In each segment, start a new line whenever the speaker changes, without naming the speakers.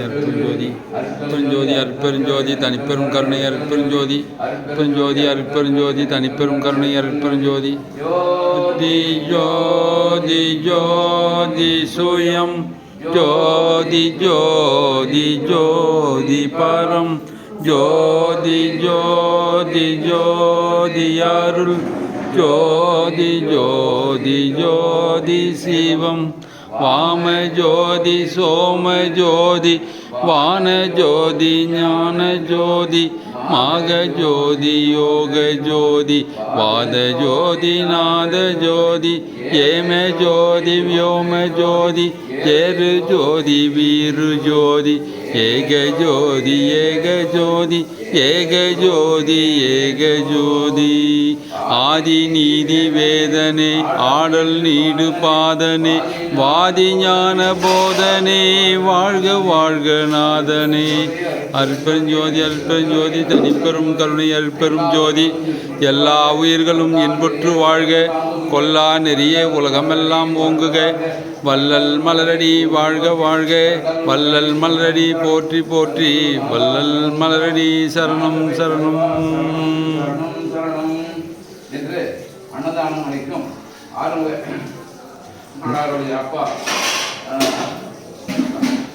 அற்பெருஞ்சோதி அற்பெருஞ்சோதி அற்பெருஞ்சோதி தனிப்பெரும் கருணை அற்பெருஞ்சோதி அற்பெருஞ்சோதி அற்பெருஞ்சோதி தனிப்பெரும் கருணை அற்பெருஞ்சோதி ஜோதி ஜோதி ஜோதி சுயம். ஜோதி ஜோதி ஜோதி பரம். ஜோதி ஜோதி ஜோதி அருள். ஜோதி ஜோதி ஜோதி சிவம். வாம ஜோதி சோம ஜோதி வான ஜோதி ஞான ஜோதி மாக ஜோதி யோக ஜோதி வாத ஜோதி நாத ஜோதி ஏம ஜோதி வியோம ஜோதி ஏறு ஜோதி வீரு ஜோதி ஏக ஜோதி ஏக ஜோதி ஏக ஜோதி ஏக ஜோதி ஆதி நீதி வேதனே ஆடல் நீடு பாதனே வாதி ஞான போதனே வாழ்க வாழ்க நாதனே. அற்பெருஞ்சோதி அற்பெருஞ்சோதி தனிப்பெரும் கருணை அற்பெரும் ஜோதி. எல்லா உயிர்களும் இன்புற்று வாழ்க. கொல்லா நெறிய உலகமெல்லாம் ஓங்குக. வள்ளல் மலரடி வாழ்க வாழ்க. வள்ளல் மலரடி போற்றி போற்றி. வள்ளல் மலரடி சரணம் சரணம்.
சரணம் என்று அன்னதானம் அளிக்கும் ஆறுமுக அப்பா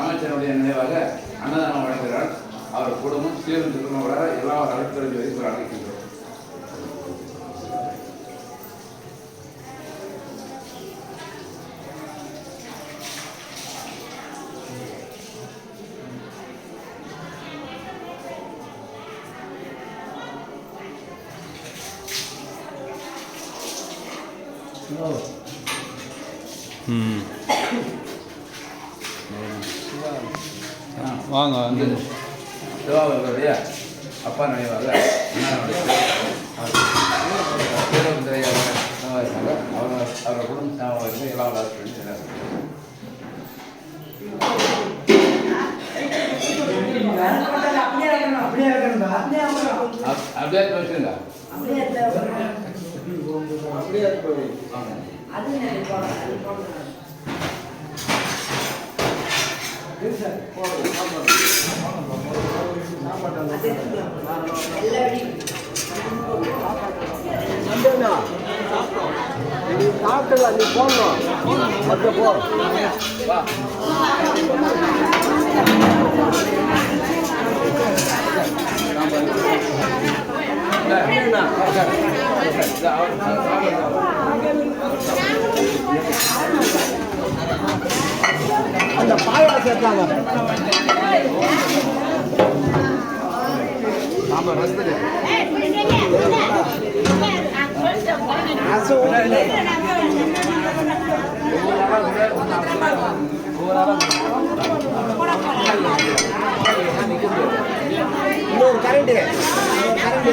அமைச்சருடைய நினைவாக அன்னதானம் வழங்குகிறார். அவர் குடும்பம் சீரும் திருமண எல்லா அழைப்பெரும் வரைக்கும்
வாங்க வந்து.
சிவாவர்களுடைய அப்பா நினைவாக அவங்க அவரோட குடும்பம் சாமான் எல்லா வளர்ப்பு செய்கிறாங்க
அப்படியே இருக்கணும் அப்படியே இருக்கணும் அப்படியே
அப்படியே
நீ சாப்பிட்டல நீ போடணும். மத்த போ. அந்த பாயாசம் இருக்காங்க அசு இன்னொரு கரண்ட் கரண்ட்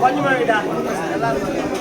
கொஞ்சம் வாங்கிட்டா எல்லாரும்